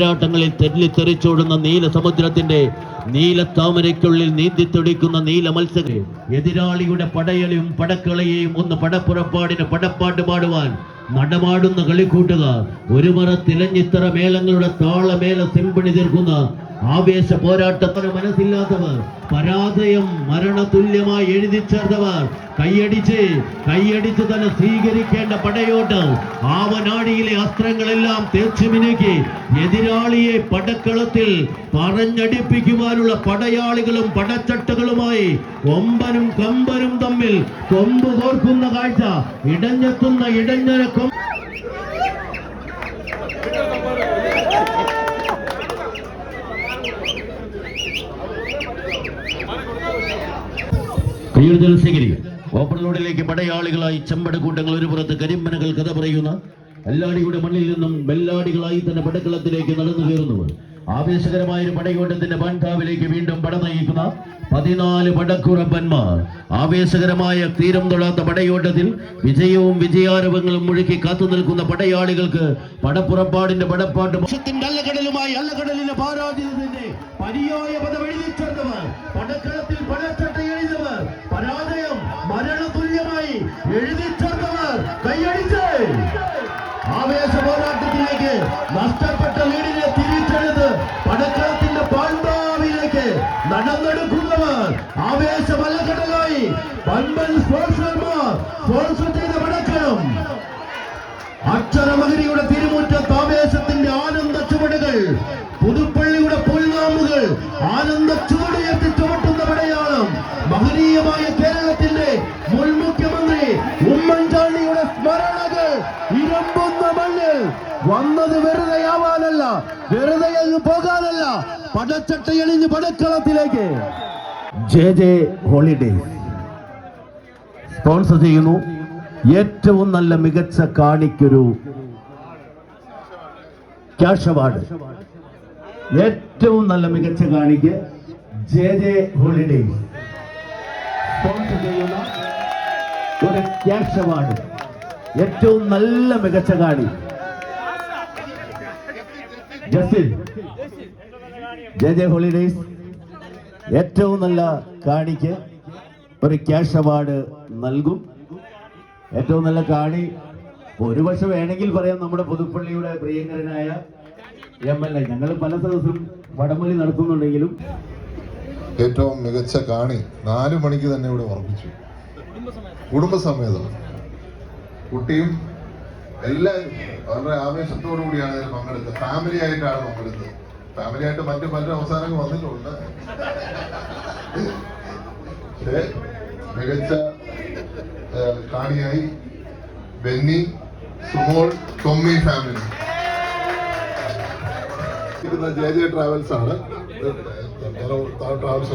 പോരാട്ടങ്ങളിൽ തെല്ലിത്തെറിച്ചോടുന്ന നീല സമുദ്രത്തിന്റെ നീല താമരയ്ക്കുള്ളിൽ നീന്തിത്തുടിക്കുന്ന നീല മത്സര എതിരാളിയുടെ പടയളിയും പടക്കളയെയും ഒന്ന് പടപ്പുറപ്പാടിന് പടപ്പാട്ട് പാടുവാൻ നടമാടുന്ന കളിക്കൂട്ടുകാർ. ഒരു മറ തിലഞ്ഞിത്തറ മേളങ്ങളുടെ താളമേല സിംപണി തീർക്കുന്ന ആവേശ പോരാട്ടത്തിന് മനസ്സില്ലാത്തവർ പരാജയം മരണതുല്യമായി എഴുതി ചേർത്തവർ കൈയടിച്ച് കൈയടിച്ച് തന്നെ സ്വീകരിക്കേണ്ട പടയോട്ട് ആവനാടിയിലെ അസ്ത്രങ്ങളെല്ലാം തേച്ചു മിനുക്കി എതിരാളിയെ പടക്കളത്തിൽ പറഞ്ഞടിപ്പിക്കുവാനുള്ള പടയാളികളും പടച്ചട്ടകളുമായി ഒമ്പനും കമ്പനും തമ്മിൽ കൊമ്പ് കോർക്കുന്ന കാഴ്ച ഇടഞ്ഞെത്തുന്ന ഇടഞ്ഞര കൊമ്പ് കയ്യൂർ സ്വീകരിക്കും ഓപ്പൺ റോഡിലേക്ക് പടയാളികളായി ചെമ്പട കൂട്ടങ്ങൾ ഒരു പുറത്ത് കരിമ്പനകൾ കഥ പറയുന്ന എല്ലാടിയുടെ മണ്ണിൽ നിന്നും ബെല്ലാടികളായി തന്നെ പടക്കളത്തിലേക്ക് നടന്നു കയറുന്നവർ ആവേശകരമായ ഒരു പടയോട്ടത്തിന്റെ പാൻകാവിലേക്ക് വീണ്ടും പട നയിക്കുന്ന പതിനാല് പടക്കുറപ്പന്മാർ. ആവേശകരമായ തീരം തൊടാത്ത പടയോട്ടത്തിൽ വിജയവും വിജയാരവങ്ങളും മുഴുക്കി കാത്തു നിൽക്കുന്ന പടയാളികൾക്ക് പടപ്പുറപ്പാടിന്റെ പടപ്പാട്ട് അല്ലകടലുമായി അല്ലകടലിന്റെ പാരാജിതത്തിന്റെ പര്യായ പദം എഴുതി പടക്കളത്തിൽ പടച്ചട്ട എഴുതിയവർ പരാജയം മരണതുല്യമായി എഴുതി നടന്നെടുക്കുന്നവർ ആവേശ മലകടലായി പൻപൻ സ്പോൺസർമാർ സ്പോൺസർ ചെയ്ത പടക്കം അക്ഷരമഹരിയുടെ തിരുമുറ്റത്ത് ആവേശത്തിന്റെ ആനന്ദ ചുവടുകൾ പുതുപ്പള്ളിയുടെ പുൽനാമുകൾ ആനന്ദ ചുവടുയർത്തി ചുവട്ടുന്ന പടയാളം മഹനീയമായ കേരളത്തിന്റെ മുൻ മുഖ്യമന്ത്രി ഉമ്മൻചാണ്ടിയുടെ സ്മരണകൾ ഇരമ്പുന്ന മണ്ണിൽ. വന്നത് വെറുതെയാവാനല്ല വെറുതെ അങ്ങ് പോകാനല്ല പടച്ചട്ടയണിഞ്ഞ് പടക്കളത്തിലേക്ക്. ജെ ജെ ഹോളിഡേസ് സ്പോൺസർ ചെയ്യുന്നു. ഏറ്റവും നല്ല മികച്ച കാണിക്കൊരു ക്യാഷ് അവാർഡ്. ഏറ്റവും നല്ല മികച്ച കാണിക്ക് ജെ ജെ ഹോളിഡേസ് സ്പോൺസർ ചെയ്യുന്ന ഒരു ക്യാഷ് അവാർഡ്. ഏറ്റവും നല്ല മികച്ച കാണി. ജസ്റ്റിൻ. ജെ ജെ ഹോളിഡേസ് ഏറ്റവും നല്ല കാണിക്ക് ഒരു ക്യാഷ് അവാർഡ് നൽകും. ഏറ്റവും നല്ല കാണി ഒരു വർഷം വേണമെങ്കിൽ പറയാം നമ്മുടെ പുതുപ്പള്ളിയുടെ പ്രിയങ്കരനായ എം എൽ എ. ഞങ്ങൾ പല ദിവസവും വടംവലി നടത്തുന്നുണ്ടെങ്കിലും ഏറ്റവും മികച്ച കാണി നാലു മണിക്ക് തന്നെ ഇവിടെ ഉറപ്പിച്ചു. കുടുംബസമേതം. കുട്ടിയും എല്ലാ വളരെ ആവേശത്തോടു കൂടിയാണ് പങ്കെടുത്തത്. ഫാമിലി ആയിട്ടാണ് പങ്കെടുത്തത്. ഫാമിലി ആയിട്ട് മറ്റു പല അവസാനങ്ങൾ വന്നിട്ടുണ്ട്. പക്ഷേ മികച്ച കാണിയായി ബെന്നി സുമോൾ ടൊമ്മി ഫാമിലി. ഇരിക്കുന്ന ജെ ജെ ട്രാവൽസ് ആണ്. ട്രാവൽസ്